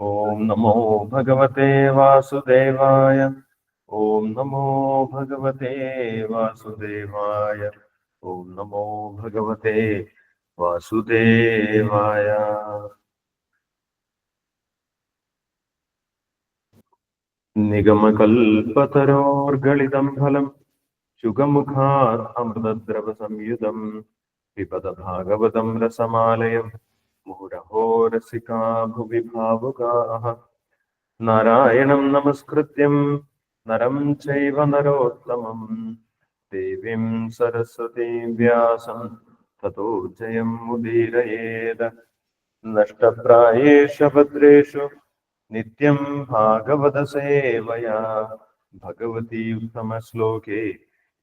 ഓം നമോ ഭഗവതേ വാസുദേവായ ഓം നമോ ഭഗവതേ വാസുദേവായ ഓം നമോ ഭഗവതേ വാസുദേവായ നിഗമകൽപതരോർഗളിതം ഫലം ശുഗമുഖാത് അമൃതദ്രവ സംയുതം പിബത ഭാഗവതം मुहुरहो रसिका भुवि भावुकाः नारायणं नमस्कृत्यं, नरं चैव नरोत्तमम् देवीं सरस्वतीं व्यासं, ततो जयम् उदीरयेद नष्टप्रायेषु भद्रेषु नित्यं भागवतसेवया भगवती उत्तमश्लोके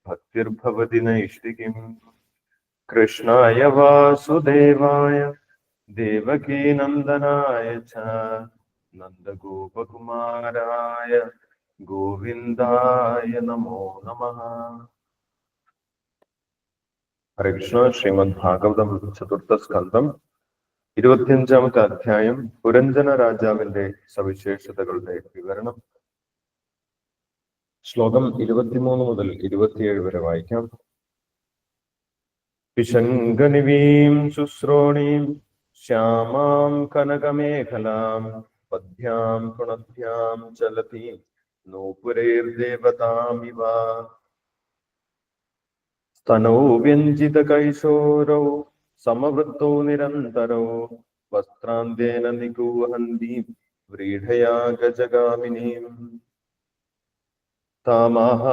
भक्तिर्भवति नैष्टिकीम् कृष्णाय वासुदेवाय। ദേവകീനന്ദനായ ച. നന്ദഗോപകുമാരായ ഗോവിന്ദായ നമോ നമ. ഹരേ കൃഷ്ണ. ശ്രീമദ് ഭാഗവതം ചതുർത്ഥ സ്കന്ധം. ഇരുപത്തിയഞ്ചാമത്തെ അധ്യായം. പുരഞ്ജന രാജാവിന്റെ സവിശേഷതകളുടെ വിവരണം. ശ്ലോകം ഇരുപത്തിമൂന്ന് മുതൽ ഇരുപത്തിയേഴ് വരെ വായിക്കാം. പിശങ്കനിവീം ശുശ്രോണീം ശ്യാമാം കനകമേഖലാം പദ്ഭ്യാം പുണഭ്യാം ചലതി നൂപുരൈർദേവതാമിവ. സ്തനൗ വ്യഞ്ജിതകൈശോരൗ സമവൃത്തോ നിരന്തരോ വസ്ത്രാന്തേന നിഗൂഹന്തി വ്രീഢയാ ഗജഗാമിനീം. താമാഹ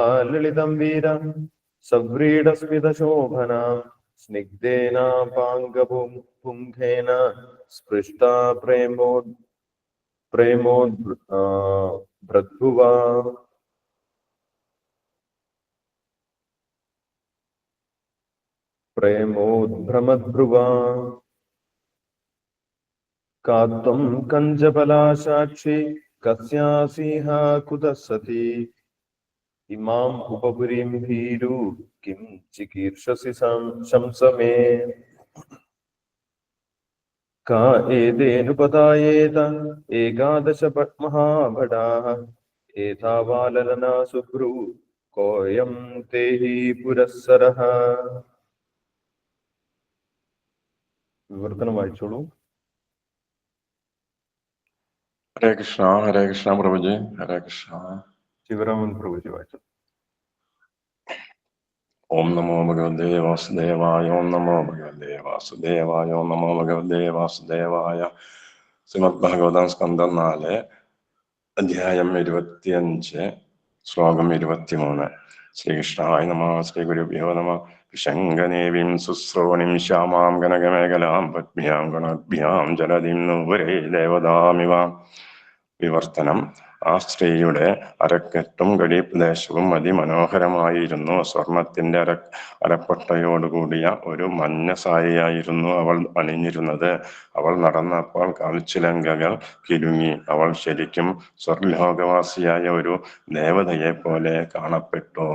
स्निग्धेनापाङ्गपुङ्गेन स्पृष्टा प्रेमो प्रेमो भ्रद्भुवा प्रेमोद्भ्रमद्भ्रुवा का त्वं कञ्जबला साक्षी कस्यासीहा कुतः सती? ഇമാം ഉപപുരീം ഭീരു കിം ചികീർഷസി ശംസമേ. കാ ഏതേനുപദായേത ഏകാദശ മഹാഭടാः ഏതാവാലലനാ സുഭ്രു കോയം തേഹി പുരസ്സരः. വിവർത്തനം വായിച്ചോളൂ. ഹരേ കൃഷ്ണ ഹരേ കൃഷ്ണ പ്രഭുജി ഹരേ കൃഷ്ണ. ശിവരാമൻ പ്രഭുജി വായിച്ചു ഓം നമോ ഭഗവതേ വാസുദേവായ ഓം നമോ ഭഗവതേ വാസുദേവായ ഓം നമോ ഭഗവതേ വാസുദേവായ. ശ്രീമദ് ഭാഗവതം സ്കന്ധം നാല് അധ്യായം ഇരുപത്തിയഞ്ച് ശ്ലോകം ഇരുപത്തിമൂന്ന്. ശ്രീകൃഷ്ണായ നമ ശ്രീ ഗുരുഭ്യോ നമ വിശങ്കനേവിം ശുശ്രോണിം ശ്യാമാം ഗണകമേഖലാം പത്മ്യാം ഗണഭ്യാം ജലതിം നൂരേ ദേവതാമിവ. വിവർത്തനം ആ സ്ത്രീയുടെ അരക്കെട്ടും ഗടിപ്രദേശവും അതിമനോഹരമായിരുന്നു. സ്വർണത്തിന്റെ അര അരപ്പൊട്ടയോടുകൂടിയ ഒരു മഞ്ഞ സാരിയായിരുന്നു അവൾ അണിഞ്ഞിരുന്നത്. അവൾ നടന്നപ്പോൾ കാൽച്ചിലങ്കകൾ കിരുങ്ങി. അവൾ ശരിക്കും സ്വർലോകവാസിയായ ഒരു ദേവതയെ പോലെ കാണപ്പെട്ടു.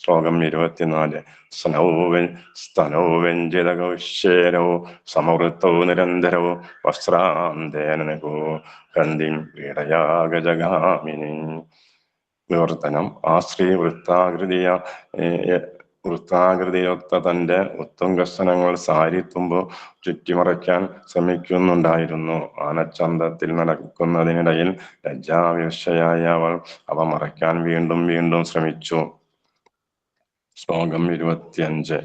ശ്ലോകം ഇരുപത്തിനാല്. സ്നൗവൻ സ്തനൗവ്യഞ്ജിതകൗശേരോ സമവൃത്തോ നിരന്തരോ വസ്ത്രാന്തേനകോ കന്തിം പീഡയാഗജഗാമിനി. വിവർത്തനം ആ സ്ത്രീ വൃത്താകൃതിയ വൃത്താകൃതിയൊത്ത തന്റെ ഉത്തുംഗസ്തനങ്ങൾ സാരിത്തുമ്പ് ചുറ്റിമറയ്ക്കാൻ ശ്രമിക്കുന്നുണ്ടായിരുന്നു. ആനച്ചന്തത്തിൽ നടക്കുന്നതിനിടയിൽ ലജ്ജാവിഷയായി അവൾ അവ മറയ്ക്കാൻ വീണ്ടും വീണ്ടും ശ്രമിച്ചു. ശ്ലോകം ഇരുപത്തിയഞ്ച്.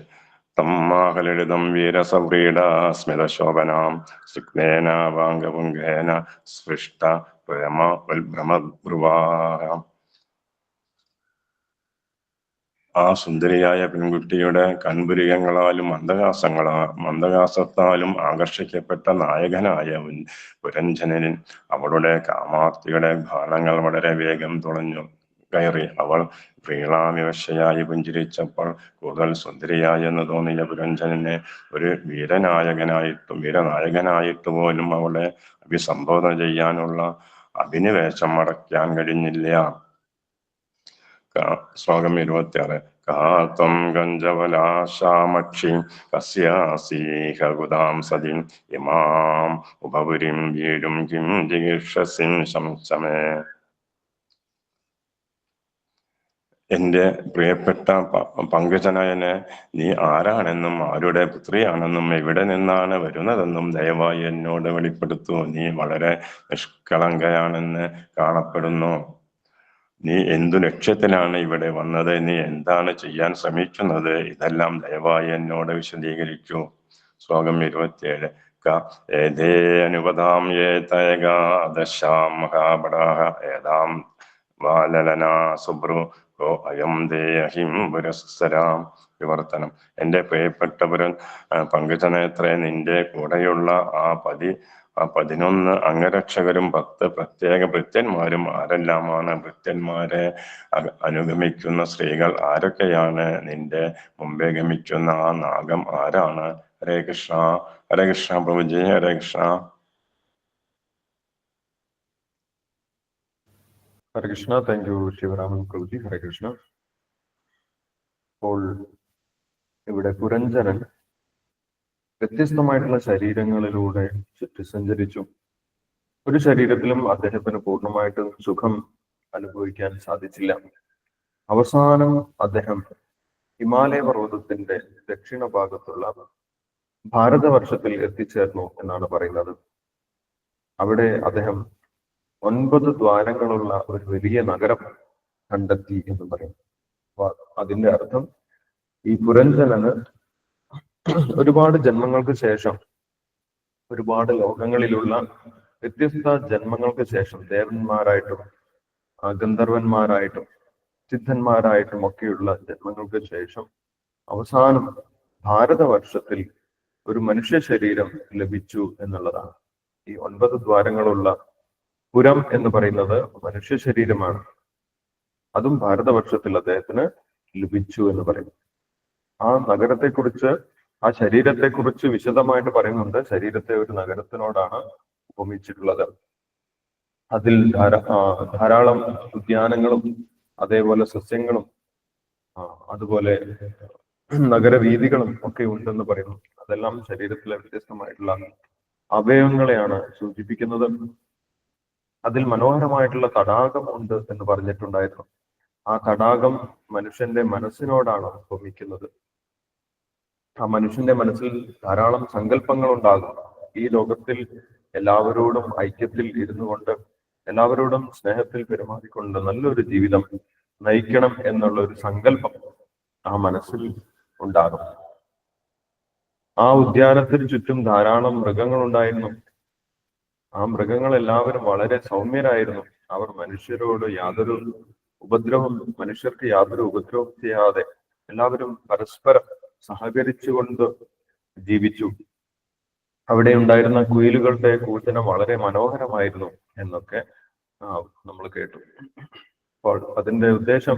തമ്മാഹലളിതം വീരസവ്രീഡ സ്മിതശോഭനാം സിഗ്നേന വാങ്കപുങ്കേന സൃഷ്ട പ്രമ ഉത്ഭ്രമബ്രുവാം ആ സുന്ദരിയായ പെൺകുട്ടിയുടെ കൺപുരികങ്ങളാലും മന്ദഹാസങ്ങളാ മന്ദഹാസത്താലും ആകർഷിക്കപ്പെട്ട നായകനായ പുരഞ്ജനൻ അവളുടെ കാമാർത്തിയുടെ ഭാണങ്ങൾ വളരെ വേഗം തുളഞ്ഞു. കയറി. അവൾ പ്രീളാമിവശയായി പുഞ്ചിരിച്ചപ്പോൾ കൂടുതൽ സുന്ദരിയായി എന്ന് തോന്നിയ പുരഞ്ജനനെ ഒരു വീരനായകനായിട്ടും വീരനായകനായിട്ട് പോലും അവളെ അഭിസംബോധന ചെയ്യാനുള്ള അഭിനിവേശം അടയ്ക്കാൻ കഴിഞ്ഞില്ല. ശ്ലോകം ഇരുപത്തിയാറ്. കാത്തം ഗഞ്ചവലാശാമക്ഷി കസ്യാസീഹ ഗുദാം സതിം ഇമാം ഉപപുരിം വീടും കിം ജിഗീർഷസിൻ ശംസമേ. എന്റെ പ്രിയപ്പെട്ട പങ്കജനയനെ നീ ആരാണെന്നും ആരുടെ പുത്രിയാണെന്നും എവിടെ നിന്നാണ് വരുന്നതെന്നും ദയവായി എന്നോട് വെളിപ്പെടുത്തൂ. നീ വളരെ നിഷ്കളങ്കയാണെന്ന് കാണപ്പെടുന്നു. നീ എന്തു ലക്ഷ്യത്തിലാണ് ഇവിടെ വന്നത്? നീ എന്താണ് ചെയ്യാൻ ശ്രമിക്കുന്നത്? ഇതെല്ലാം ദയവായി എന്നോട് വിശദീകരിക്കൂ. ശ്ലോകം ഇരുപത്തിയേഴ്. ഏതേ അനുപദാം ഏതേകാദശാം മഹാബടാഹ ഏതാം വാലലനാ സുബ്രു ഓ അയം ദേഹിം പുരസ്സരാം. വിവർത്തനം. എന്റെ പ്രിയപ്പെട്ടവരൻ ആ, നിന്റെ കൂടെയുള്ള ആ പതി പതിനൊന്ന് അംഗരക്ഷകരും പത്ത് പ്രത്യേക ഭൃത്യന്മാരും ആരെല്ലാമാണ്? ഭൃത്യന്മാരെ അനുഗമിക്കുന്ന സ്ത്രീകൾ ആരൊക്കെയാണ്? നിന്റെ മുമ്പേ ഗമിക്കുന്ന ആ നാഗം ആരാണ്? ഹരേ കൃഷ്ണ. ഹരേ കൃഷ്ണ പ്രഭുജി. ഹരേ കൃഷ്ണ. ഹരേ കൃഷ്ണ താങ്ക് യു ശിവരാമൻ പ്രഭുജി ഹരേ കൃഷ്ണ അപ്പോൾ ഇവിടെ പുരഞ്ജനൻ വ്യത്യസ്തമായിട്ടുള്ള ശരീരങ്ങളിലൂടെ ചുറ്റി സഞ്ചരിച്ചു. ഒരു ശരീരത്തിലും അദ്ദേഹത്തിന് പൂർണമായിട്ടും സുഖം അനുഭവിക്കാൻ സാധിച്ചില്ല. അവസാനം അദ്ദേഹം ഹിമാലയ പർവതത്തിന്റെ ദക്ഷിണ ഭാഗത്തുള്ള ഭാരതവർഷത്തിൽ എത്തിച്ചേർന്നു എന്നാണ് പറയുന്നത്. അവിടെ അദ്ദേഹം ഒൻപത് ദ്വാരങ്ങളുള്ള ഒരു വലിയ നഗരം കണ്ടെത്തി എന്ന് പറയും. അപ്പൊ അതിന്റെ അർത്ഥം ഈ പുരഞ്ജനന് ഒരുപാട് ജന്മങ്ങൾക്ക് ശേഷം ഒരുപാട് ലോകങ്ങളിലുള്ള വ്യത്യസ്ത ജന്മങ്ങൾക്ക് ശേഷം ദേവന്മാരായിട്ടും ഗന്ധർവന്മാരായിട്ടും സിദ്ധന്മാരായിട്ടും ഒക്കെയുള്ള ജന്മങ്ങൾക്ക് ശേഷം അവസാനം ഭാരതവർഷത്തിൽ ഒരു മനുഷ്യ ശരീരം ലഭിച്ചു എന്നുള്ളതാണ്. ഈ ഒൻപത് ദ്വാരങ്ങളുള്ള പുരം എന്ന് പറയുന്നത് മനുഷ്യ ശരീരമാണ്. അതും ഭാരതവർഷത്തിൽ അദ്ദേഹത്തിന് ലഭിച്ചു എന്ന് പറയുന്നു. ആ നഗരത്തെക്കുറിച്ച് ആ ശരീരത്തെക്കുറിച്ച് വിശദമായിട്ട് പറയുന്നുണ്ട്. ശരീരത്തെ ഒരു നഗരത്തിനോടാണ് ഉപമിച്ചിട്ടുള്ളത്. അതിൽ ധാരാ- ധാരാളം ഉദ്യാനങ്ങളും അതേപോലെ സസ്യങ്ങളും അതുപോലെ നഗരവീതികളും ഒക്കെ ഉണ്ടെന്ന് പറയുന്നു. അതെല്ലാം ശരീരത്തിലെ വ്യത്യസ്തമായിട്ടുള്ള അവയവങ്ങളെയാണ് സൂചിപ്പിക്കുന്നത്. അതിൽ മനോഹരമായിട്ടുള്ള തടാകം ഉണ്ട് എന്ന് പറഞ്ഞിട്ടുണ്ടായിരുന്നു. ആ തടാകം മനുഷ്യന്റെ മനസ്സിനോടാണ് ഉപമിക്കുന്നത് ആ മനുഷ്യന്റെ മനസ്സിൽ ധാരാളം സങ്കല്പങ്ങൾ ഉണ്ടാകും ഈ ലോകത്തിൽ എല്ലാവരോടും ഐക്യത്തിൽ ഇരുന്നു കൊണ്ട് എല്ലാവരോടും സ്നേഹത്തിൽ പെരുമാറിക്കൊണ്ട് നല്ലൊരു ജീവിതം നയിക്കണം എന്നുള്ള ഒരു സങ്കല്പം ആ മനസ്സിൽ ഉണ്ടാകും. ആ ഉദ്യാനത്തിന് ചുറ്റും ധാരാളം മൃഗങ്ങൾ ഉണ്ടായിരുന്നു ആ മൃഗങ്ങളെല്ലാവരും വളരെ സൗമ്യരായിരുന്നു. അവർ മനുഷ്യരോട് യാതൊരു ഉപദ്രവം മനുഷ്യർക്ക് യാതൊരു ഉപദ്രവം ചെയ്യാതെ എല്ലാവരും പരസ്പരം സഹകരിച്ചുകൊണ്ട് ജീവിച്ചു. അവിടെ ഉണ്ടായിരുന്ന കുയിലുകളുടെ കൂട്ടനം വളരെ മനോഹരമായിരുന്നു എന്നൊക്കെ നമ്മൾ കേട്ടു. അപ്പോൾ അതിന്റെ ഉദ്ദേശം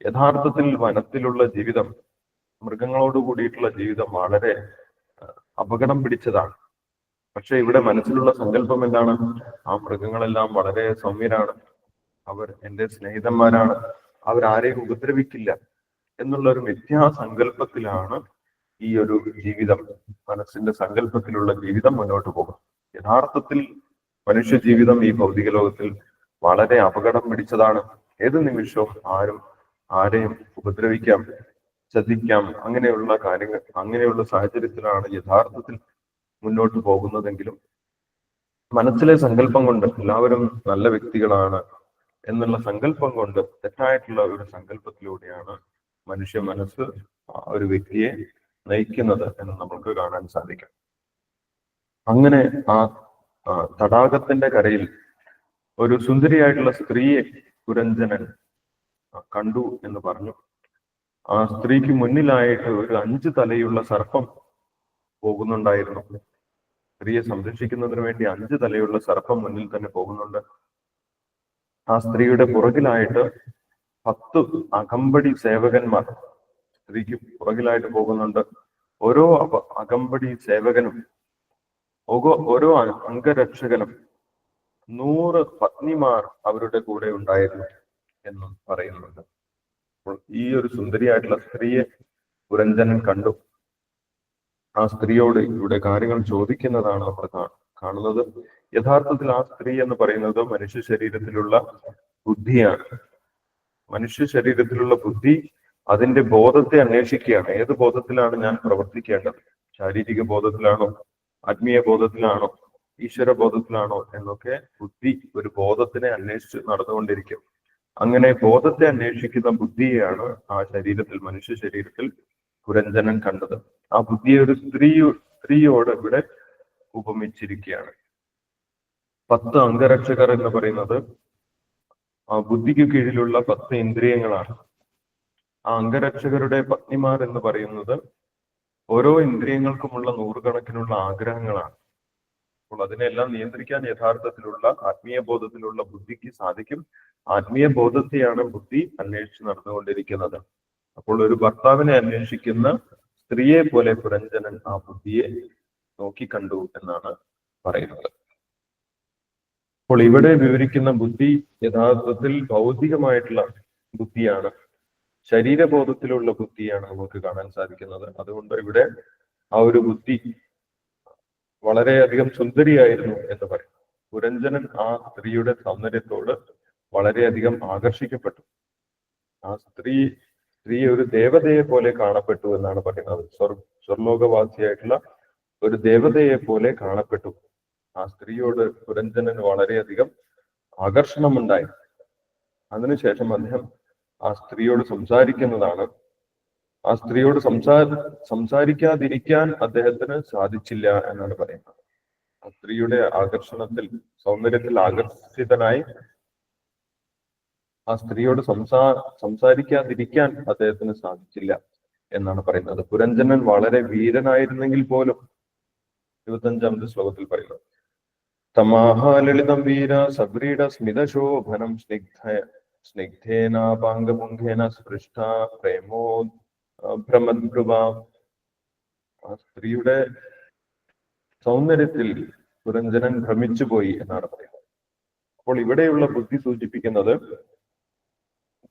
യഥാർത്ഥത്തിൽ വനത്തിലുള്ള ജീവിതം മൃഗങ്ങളോട് കൂടിയിട്ടുള്ള ജീവിതം വളരെ അപകടം പിടിച്ചതാണ്. പക്ഷെ ഇവിടെ മനസ്സിലുള്ള സങ്കല്പം എന്താണ്? ആ മൃഗങ്ങളെല്ലാം വളരെ സൗമ്യരാണ്. അവർ എന്റെ സ്നേഹിതന്മാരാണ്. അവരാരെയും ഉപദ്രവിക്കില്ല എന്നുള്ള ഒരു മിഥ്യാസങ്കല്പത്തിലാണ് ഈ ഒരു ജീവിതം മനസ്സിന്റെ സങ്കല്പത്തിലുള്ള ജീവിതം മുന്നോട്ട് പോകും യഥാർത്ഥത്തിൽ മനുഷ്യ ജീവിതം ഈ ഭൗതിക ലോകത്തിൽ വളരെ അപകടം പിടിച്ചതാണ്. ഏത് നിമിഷവും ആരും ആരെയും ഉപദ്രവിക്കാം ചതിക്കാം അങ്ങനെയുള്ള കാര്യങ്ങൾ അങ്ങനെയുള്ള സാഹചര്യത്തിലാണ് യഥാർത്ഥത്തിൽ മുന്നോട്ട് പോകുന്നതെങ്കിലും മനസ്സിലെ സങ്കല്പം കൊണ്ട് എല്ലാവരും നല്ല വ്യക്തികളാണ് എന്നുള്ള സങ്കല്പം കൊണ്ട് തെറ്റായിട്ടുള്ള ഒരു സങ്കല്പത്തിലൂടെയാണ് മനുഷ്യ മനസ്സ് ഒരു വ്യക്തിയെ നയിക്കുന്നത് എന്ന് നമുക്ക് കാണാൻ സാധിക്കും. അങ്ങനെ ആ തടാകത്തിന്റെ കരയിൽ ഒരു സുന്ദരിയായിട്ടുള്ള സ്ത്രീയെ പുരഞ്ജനൻ കണ്ടു എന്ന് പറഞ്ഞു. ആ സ്ത്രീക്ക് മുന്നിലായിട്ട് ഒരു അഞ്ച് തലയുള്ള സർപ്പം പോകുന്നുണ്ടായിരുന്നു. സ്ത്രീയെ സംരക്ഷിക്കുന്നതിന് വേണ്ടി അഞ്ച് തലയുള്ള സർപ്പം മുന്നിൽ തന്നെ പോകുന്നുണ്ട്. ആ സ്ത്രീയുടെ പുറകിലായിട്ട് പത്ത് അകമ്പടി സേവകന്മാർ സ്ത്രീക്ക് പുറകിലായിട്ട് പോകുന്നുണ്ട്. ഓരോ അകമ്പടി സേവകനും ഓരോ അംഗരക്ഷകനും നൂറ് പത്നിമാർ അവരുടെ കൂടെ ഉണ്ടായിരുന്നു എന്നും പറയുന്നുണ്ട്. ഈ ഒരു സുന്ദരിയായിട്ടുള്ള സ്ത്രീയെ പുരഞ്ജനൻ കണ്ടു. ആ സ്ത്രീയോട് ഇവിടെ കാര്യങ്ങൾ ചോദിക്കുന്നതാണ് നമ്മൾ കാണുന്നത്. യഥാർത്ഥത്തിൽ ആ സ്ത്രീ എന്ന് പറയുന്നത് മനുഷ്യ ശരീരത്തിലുള്ള ബുദ്ധിയാണ്. മനുഷ്യ ശരീരത്തിലുള്ള ബുദ്ധി അതിന്റെ ബോധത്തെ അന്വേഷിക്കുകയാണ്. ഏത് ബോധത്തിലാണ് ഞാൻ പ്രവർത്തിക്കേണ്ടത്? ശാരീരിക ബോധത്തിലാണോ? ആത്മീയ ബോധത്തിലാണോ? ഈശ്വര ബോധത്തിലാണോ? എന്നൊക്കെ ബുദ്ധി ഒരു ബോധത്തിനെ അന്വേഷിച്ച് നടന്നുകൊണ്ടിരിക്കും. അങ്ങനെ ബോധത്തെ അന്വേഷിക്കുന്ന ബുദ്ധിയെയാണ് ആ ശരീരത്തിൽ മനുഷ്യ ശരീരത്തിൽ പുരഞ്ജനൻ കണ്ടത്. ആ ബുദ്ധിയെ ഒരു സ്ത്രീ സ്ത്രീയോട് ഇവിടെ ഉപമിച്ചിരിക്കുകയാണ്. പത്ത് അംഗരക്ഷകർ എന്ന് പറയുന്നത് ആ ബുദ്ധിക്ക് കീഴിലുള്ള പത്ത് ഇന്ദ്രിയങ്ങളാണ്. ആ അംഗരക്ഷകരുടെ പത്നിമാർ എന്ന് പറയുന്നത് ഓരോ ഇന്ദ്രിയങ്ങൾക്കുമുള്ള നൂറുകണക്കിനുള്ള ആഗ്രഹങ്ങളാണ്. അപ്പോൾ അതിനെല്ലാം നിയന്ത്രിക്കാൻ യഥാർത്ഥത്തിലുള്ള ആത്മീയ ബോധത്തിലുള്ള ബുദ്ധിക്ക് സാധിക്കും. ആത്മീയ ബോധത്തെയാണ് ബുദ്ധി അന്വേഷിച്ച് നടന്നുകൊണ്ടിരിക്കുന്നത്. അപ്പോൾ ഒരു ഭർത്താവിനെ അന്വേഷിക്കുന്ന സ്ത്രീയെ പോലെ പുരഞ്ജനൻ ആ ബുദ്ധിയെ നോക്കിക്കണ്ടു എന്നാണ് പറയുന്നത്. അപ്പോൾ ഇവിടെ വിവരിക്കുന്ന ബുദ്ധി യഥാർത്ഥത്തിൽ ഭൗതികമായിട്ടുള്ള ബുദ്ധിയാണ്. ശരീരബോധത്തിലുള്ള ബുദ്ധിയാണ് നമുക്ക് കാണാൻ സാധിക്കുന്നത്. അതുകൊണ്ട് ഇവിടെ ആ ഒരു ബുദ്ധി വളരെയധികം സുന്ദരിയായിരുന്നു എന്ന് പറയും. പുരഞ്ജനൻ ആ സ്ത്രീയുടെ സൗന്ദര്യത്തോട് വളരെയധികം ആകർഷിക്കപ്പെട്ടു. ആ സ്ത്രീ സ്ത്രീ ഒരു ദേവതയെ പോലെ കാണപ്പെട്ടു എന്നാണ് പറയുന്നത്. സ്വർ സ്വർലോകവാസിയായിട്ടുള്ള ഒരു ദേവതയെ പോലെ കാണപ്പെട്ടു. ആ സ്ത്രീയോട് പുരഞ്ജനന് വളരെയധികം ആകർഷണമുണ്ടായി. അതിനുശേഷം അദ്ദേഹം ആ സ്ത്രീയോട് സംസാരിക്കുന്നതാണ്. ആ സ്ത്രീയോട് സംസാ സംസാരിക്കാതിരിക്കാൻ അദ്ദേഹത്തിന് സാധിച്ചില്ല എന്നാണ് പറയുന്നത്. ആ സ്ത്രീയുടെ ആകർഷണത്തിൽ സൗന്ദര്യത്തിൽ ആകർഷിതനായി ആ സ്ത്രീയോട് സംസാ സംസാരിക്കാതിരിക്കാൻ അദ്ദേഹത്തിന് സാധിച്ചില്ല എന്നാണ് പറയുന്നത്. പുരഞ്ജനൻ വളരെ വീരനായിരുന്നെങ്കിൽ പോലും ഇരുപത്തഞ്ചാമത്തെ ശ്ലോകത്തിൽ പറയുന്നത് തമാഹാലളിതം വീര സബ്രീഡ സ്മിതശോഭനം സ്നിഗ്ധ സ്നിഗ്ധേന പാങ്കമുഖേന സ്പൃഷ്ട പ്രേമോ ഭ്രമദ്ഭ്രുവ ആ സ്ത്രീയുടെ സൗന്ദര്യത്തിൽ പുരഞ്ജനൻ ഭ്രമിച്ചുപോയി എന്നാണ് പറയുന്നത്. അപ്പോൾ ഇവിടെയുള്ള ബുദ്ധി സൂചിപ്പിക്കുന്നത്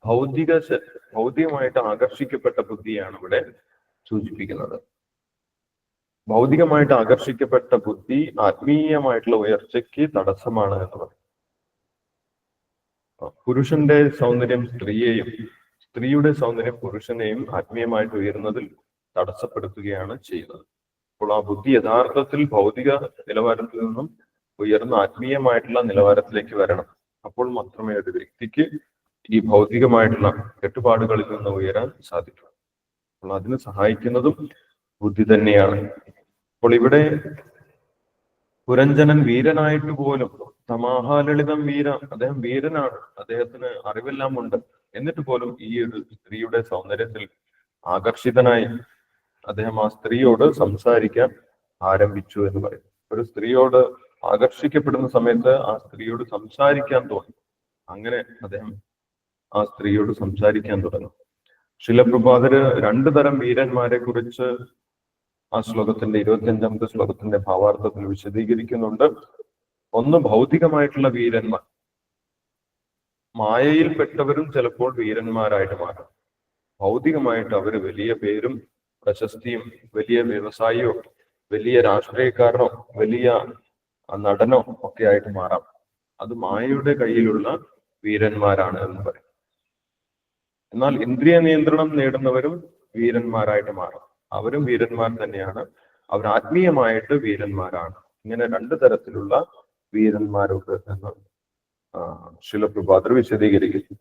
ഭൗതിക ഭൗതികമായിട്ട് ആകർഷിക്കപ്പെട്ട ബുദ്ധിയാണ് ഇവിടെ സൂചിപ്പിക്കുന്നത്. ഭൗതികമായിട്ട് ആകർഷിക്കപ്പെട്ട ബുദ്ധി ആത്മീയമായിട്ടുള്ള ഉയർച്ചയ്ക്ക് തടസ്സമാണ് എന്ന് പറയും പുരുഷന്റെ സൗന്ദര്യം സ്ത്രീയെയും സ്ത്രീയുടെ സൗന്ദര്യം പുരുഷനെയും ആത്മീയമായിട്ട് ഉയരുന്നതിൽ തടസ്സപ്പെടുത്തുകയാണ് ചെയ്യുന്നത്. അപ്പോൾ ആ ബുദ്ധി യഥാർത്ഥത്തിൽ ഭൗതിക നിലവാരത്തിൽ നിന്നും ഉയർന്ന ആത്മീയമായിട്ടുള്ള നിലവാരത്തിലേക്ക് വരണം. അപ്പോൾ മാത്രമേ ഒരു വ്യക്തിക്ക് ഈ ഭൗതികമായിട്ടുള്ള കെട്ടുപാടുകളിൽ നിന്ന് ഉയരാൻ സാധിക്കും. അപ്പോൾ അതിന് സഹായിക്കുന്നതും ബുദ്ധി തന്നെയാണ്. അപ്പോൾ ഇവിടെ പുരഞ്ജനൻ വീരനായിട്ട് പോലും തമാഹാലളിതം വീര അദ്ദേഹം വീരനാണ് അദ്ദേഹത്തിന് അറിവെല്ലാം ഉണ്ട്. എന്നിട്ട് പോലും ഈ ഒരു സ്ത്രീയുടെ സൗന്ദര്യത്തിൽ ആകർഷിതനായി അദ്ദേഹം ആ സ്ത്രീയോട് സംസാരിക്കാൻ ആരംഭിച്ചു എന്ന് പറയും. ഒരു സ്ത്രീയോട് ആകർഷിക്കപ്പെടുന്ന സമയത്ത് ആ സ്ത്രീയോട് സംസാരിക്കാൻ തോന്നി. അങ്ങനെ അദ്ദേഹം ആ സ്ത്രീയോട് സംസാരിക്കാൻ തുടങ്ങും. ശിലപ്രഭാതര് രണ്ടു തരം വീരന്മാരെ കുറിച്ച് ആ ശ്ലോകത്തിന്റെ ഇരുപത്തിയഞ്ചാമത്തെ ശ്ലോകത്തിന്റെ ഭാവാർത്ഥത്തിൽ വിശദീകരിക്കുന്നുണ്ട്. ഒന്ന് ഭൗതികമായിട്ടുള്ള വീരന്മാർ. മായയിൽപ്പെട്ടവരും ചിലപ്പോൾ വീരന്മാരായിട്ട് മാറും. ഭൗതികമായിട്ട് അവർ വലിയ പേരും പ്രശസ്തിയും വലിയ വ്യവസായിയോ വലിയ രാഷ്ട്രീയക്കാരനോ വലിയ നടനോ ഒക്കെ ആയിട്ട് മാറാം. അത് മായയുടെ കയ്യിലുള്ള വീരന്മാരാണ് എന്ന് പറയും. എന്നാൽ ഇന്ദ്രിയ നിയന്ത്രണം നേടുന്നവരും വീരന്മാരായിട്ട് മാറും. അവരും വീരന്മാർ തന്നെയാണ്. അവർ ആത്മീയമായിട്ട് വീരന്മാരാണ്. ഇങ്ങനെ രണ്ട് തരത്തിലുള്ള വീരന്മാരുണ്ട് എന്ന് ശിലപ്രഭാതർ വിശദീകരിക്കുന്നു.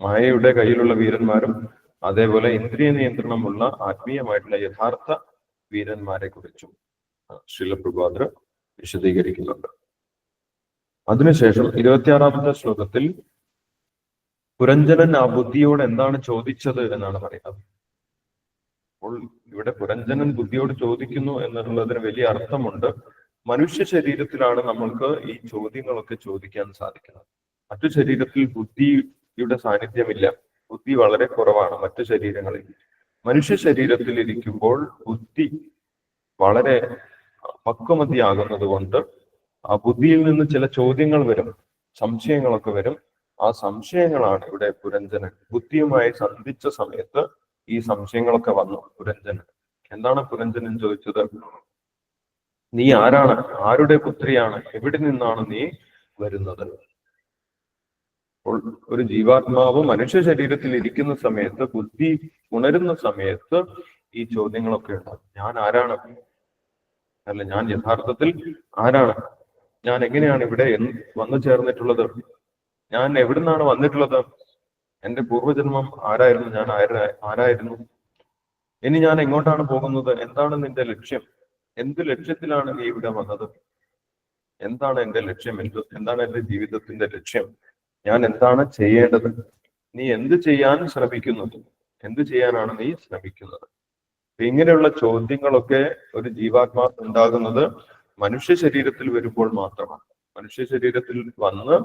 മായയുടെ കയ്യിലുള്ള വീരന്മാരും അതേപോലെ ഇന്ദ്രിയ നിയന്ത്രണമുള്ള ആത്മീയമായിട്ടുള്ള യഥാർത്ഥ വീരന്മാരെ കുറിച്ചും ശിലപ്രഭാതർ വിശദീകരിക്കുന്നുണ്ട്. അതിനുശേഷം ഇരുപത്തിയാറാമത്തെ ശ്ലോകത്തിൽ പുരഞ്ജനൻ ആ ബുദ്ധിയോട് എന്താണ് ചോദിച്ചത് എന്നാണ് പറയുന്നത്? അപ്പോൾ ഇവിടെ പുരഞ്ജനൻ ബുദ്ധിയോട് ചോദിക്കുന്നു എന്നുള്ളതിന് വലിയ അർത്ഥമുണ്ട്. മനുഷ്യ ശരീരത്തിലാണ് നമ്മൾക്ക് ഈ ചോദ്യങ്ങളൊക്കെ ചോദിക്കാൻ സാധിക്കുന്നത്. മറ്റു ശരീരത്തിൽ ബുദ്ധിയുടെ സാന്നിധ്യമില്ല. ബുദ്ധി വളരെ കുറവാണ് മറ്റു ശരീരങ്ങളിൽ. മനുഷ്യ ശരീരത്തിൽ ഇരിക്കുമ്പോൾ ബുദ്ധി വളരെ പക്വമതിയാകുന്നത് കൊണ്ട് ആ ബുദ്ധിയിൽ നിന്ന് ചില ചോദ്യങ്ങൾ വരും സംശയങ്ങളൊക്കെ വരും. ആ സംശയങ്ങളാണ് ഇവിടെ പുരഞ്ജനൻ. ബുദ്ധിയുമായി സന്ധിച്ച സമയത്ത് ഈ സംശയങ്ങളൊക്കെ വന്നു പുരഞ്ജനൻ. എന്താണ് പുരഞ്ജനൻ ചോദിച്ചത്? നീ ആരാണ്? ആരുടെ പുത്രിയാണ്? എവിടെ നിന്നാണ് നീ വരുന്നത്? ഒരു ജീവാത്മാവ് മനുഷ്യ ശരീരത്തിൽ ഇരിക്കുന്ന സമയത്ത് ബുദ്ധി ഉണരുന്ന സമയത്ത് ഈ ചോദ്യങ്ങളൊക്കെ ഉണ്ടാകും ഞാൻ ആരാണ്? അല്ല ഞാൻ യഥാർത്ഥത്തിൽ ആരാണ്? ഞാൻ എങ്ങനെയാണ് ഇവിടെ വന്നു ചേർന്നിട്ടുള്ളത്? ഞാൻ എവിടുന്നാണ് വന്നിട്ടുള്ളത്? എന്റെ പൂർവജന്മം ആരായിരുന്നു? ഞാൻ ആരായിരുന്നു? ഇനി ഞാൻ എങ്ങോട്ടാണ് പോകുന്നത്? എന്താണ് നിന്റെ ലക്ഷ്യം? എന്ത് ലക്ഷ്യത്തിലാണ് നീ ഇവിടെ വന്നത്? എന്താണ് എന്റെ ലക്ഷ്യം? എന്ത് എന്താണ് എന്റെ ജീവിതത്തിന്റെ ലക്ഷ്യം? ഞാൻ എന്താണ് ചെയ്യേണ്ടത്? നീ എന്ത് ചെയ്യാൻ ശ്രമിക്കുന്നത് എന്ത് ചെയ്യാനാണ് നീ ശ്രമിക്കുന്നത്? ഇങ്ങനെയുള്ള ചോദ്യങ്ങളൊക്കെ ഒരു ജീവാത്മാ ഉണ്ടാകുന്നത് മനുഷ്യ ശരീരത്തിൽ വരുമ്പോൾ മാത്രമാണ്. മനുഷ്യ ശരീരത്തിൽ വന്ന്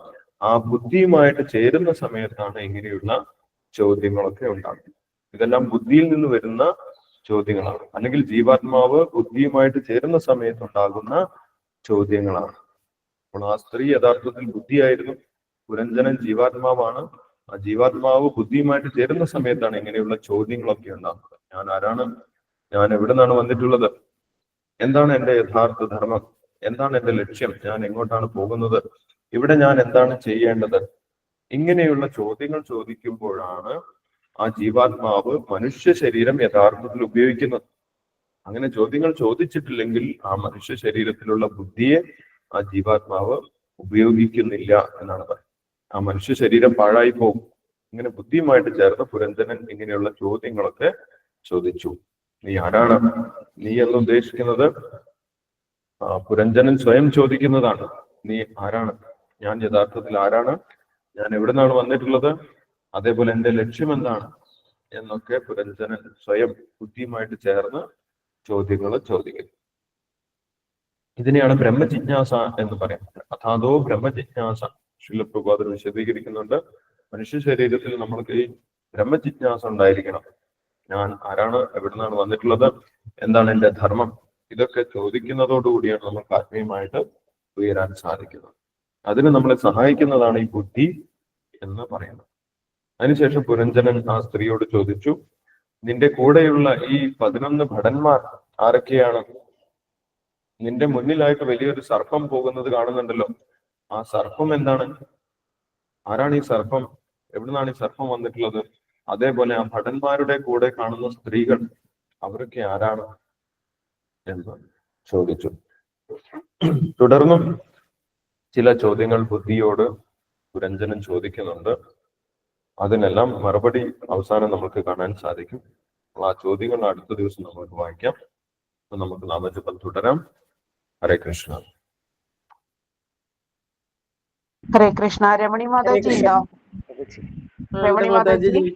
ആ ബുദ്ധിയുമായിട്ട് ചേരുന്ന സമയത്താണ് ഇങ്ങനെയുള്ള ചോദ്യങ്ങളൊക്കെ ഉണ്ടാകുന്നത്. ഇതെല്ലാം ബുദ്ധിയിൽ നിന്ന് വരുന്ന ചോദ്യങ്ങളാണ്. അല്ലെങ്കിൽ ജീവാത്മാവ് ബുദ്ധിയുമായിട്ട് ചേരുന്ന സമയത്ത് ഉണ്ടാകുന്ന ചോദ്യങ്ങളാണ്. അപ്പോൾ ആ സ്ത്രീ യഥാർത്ഥത്തിൽ ബുദ്ധിയായിരുന്നു. പുരഞ്ജനൻ ജീവാത്മാവാണ്. ആ ജീവാത്മാവ് ബുദ്ധിയുമായിട്ട് ചേരുന്ന സമയത്താണ് ഇങ്ങനെയുള്ള ചോദ്യങ്ങളൊക്കെ ഉണ്ടാകുന്നത്. ഞാൻ ആരാണ്? ഞാൻ എവിടെ നിന്നാണ് വന്നിട്ടുള്ളത്? എന്താണ് എന്റെ യഥാർത്ഥ ധർമ്മം? എന്താണ് എന്റെ ലക്ഷ്യം? ഞാൻ എങ്ങോട്ടാണ് പോകുന്നത്? ഇവിടെ ഞാൻ എന്താണ് ചെയ്യേണ്ടത്? ഇങ്ങനെയുള്ള ചോദ്യങ്ങൾ ചോദിക്കുമ്പോഴാണ് ആ ജീവാത്മാവ് മനുഷ്യ ശരീരം യഥാർത്ഥത്തിൽ ഉപയോഗിക്കുന്നത്. അങ്ങനെ ചോദ്യങ്ങൾ ചോദിച്ചിട്ടില്ലെങ്കിൽ ആ മനുഷ്യ ശരീരത്തിലുള്ള ബുദ്ധിയെ ആ ജീവാത്മാവ് ഉപയോഗിക്കുന്നില്ല എന്നാണ് പറയുന്നത്. ആ മനുഷ്യ ശരീരം പാഴായി പോകും ഇങ്ങനെ ബുദ്ധിയുമായിട്ട് ചേർന്ന് പുരഞ്ജനൻ ഇങ്ങനെയുള്ള ചോദ്യങ്ങളൊക്കെ ചോദിച്ചു. നീ ആരാണ്? നീ എന്ന് ഉദ്ദേശിക്കുന്നത്? പുരഞ്ജനൻ സ്വയം ചോദിക്കുന്നതാണ്. നീ ആരാണ്? ഞാൻ യഥാർത്ഥത്തിൽ ആരാണ്? ഞാൻ എവിടെ നിന്നാണ് വന്നിട്ടുള്ളത്? അതേപോലെ എന്റെ ലക്ഷ്യം എന്താണ്? എന്നൊക്കെ പുരഞ്ജനൻ സ്വയം ബുദ്ധിയുമായിട്ട് ചേർന്ന് ചോദ്യങ്ങൾ ചോദിക്കുന്നു ഇതിനെയാണ് ബ്രഹ്മജിജ്ഞാസ എന്ന് പറയുന്നത്. അതാതോ ബ്രഹ്മജിജ്ഞാസ. ശിലപ്രഭാതർ വിശദീകരിക്കുന്നുണ്ട്. മനുഷ്യ ശരീരത്തിൽ നമ്മൾക്ക് ഈ ബ്രഹ്മജിജ്ഞാസ ഉണ്ടായിരിക്കണം. ഞാൻ ആരാണ്? എവിടെ നിന്നാണ് വന്നിട്ടുള്ളത്? എന്താണ് എന്റെ ധർമ്മം? ഇതൊക്കെ ചോദിക്കുന്നതോടുകൂടിയാണ് നമുക്ക് ആത്മീയമായിട്ട് ഉയരാൻ സാധിക്കുന്നത്. അതിന് നമ്മളെ സഹായിക്കുന്നതാണ് ഈ ബുദ്ധി എന്ന് പറയുന്നത്. അതിനുശേഷം പുരഞ്ജനൻ ആ സ്ത്രീയോട് ചോദിച്ചു നിന്റെ കൂടെയുള്ള ഈ പതിനൊന്ന് ഭടന്മാർ ആരൊക്കെയാണ്? നിന്റെ മുന്നിലായിട്ട് വലിയൊരു സർപ്പം പോകുന്നത് കാണുന്നുണ്ടല്ലോ. ആ സർപ്പം എന്താണ്? ആരാണ് ഈ സർപ്പം? എവിടുന്നാണ് ഈ സർപ്പം വന്നിട്ടുള്ളത്? അതേപോലെ ആ ഭടന്മാരുടെ കൂടെ കാണുന്ന സ്ത്രീകൾ അവരൊക്കെ ആരാണ്? എന്ന് ചോദിച്ചു. തുടർന്നും ചില ചോദ്യങ്ങൾ ബുദ്ധിയോട് പുരഞ്ജനൻ ചോദിക്കുന്നുണ്ട്. അതിനെല്ലാം മറുപടി അവസാനം നമുക്ക് കാണാൻ സാധിക്കും. അപ്പോൾ ആ ചോദ്യങ്ങൾ അടുത്ത ദിവസം നമുക്ക് വായിക്കാം. അപ്പൊ നമുക്ക് നാമജപം തുടരാം. ഹരേ കൃഷ്ണ. ഹരേ കൃഷ്ണ. രമണി മാതാജി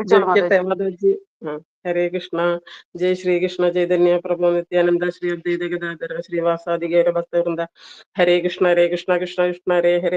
രമണി മാതാജി. മാതാജി. ഹരേ കൃഷ്ണ. ജയ് ശ്രീകൃഷ്ണ ചൈതന്യ പ്രഭു നിത്യാനന്ദ ശ്രീ അദ്വൈത ഗതാധര ശ്രീവാസാദി ഗൗര ഭക്തവൃന്ദ ഹരേ കൃഷ്ണ ഹരേ കൃഷ്ണ കൃഷ്ണ കൃഷ്ണ ഹരേ ഹരേ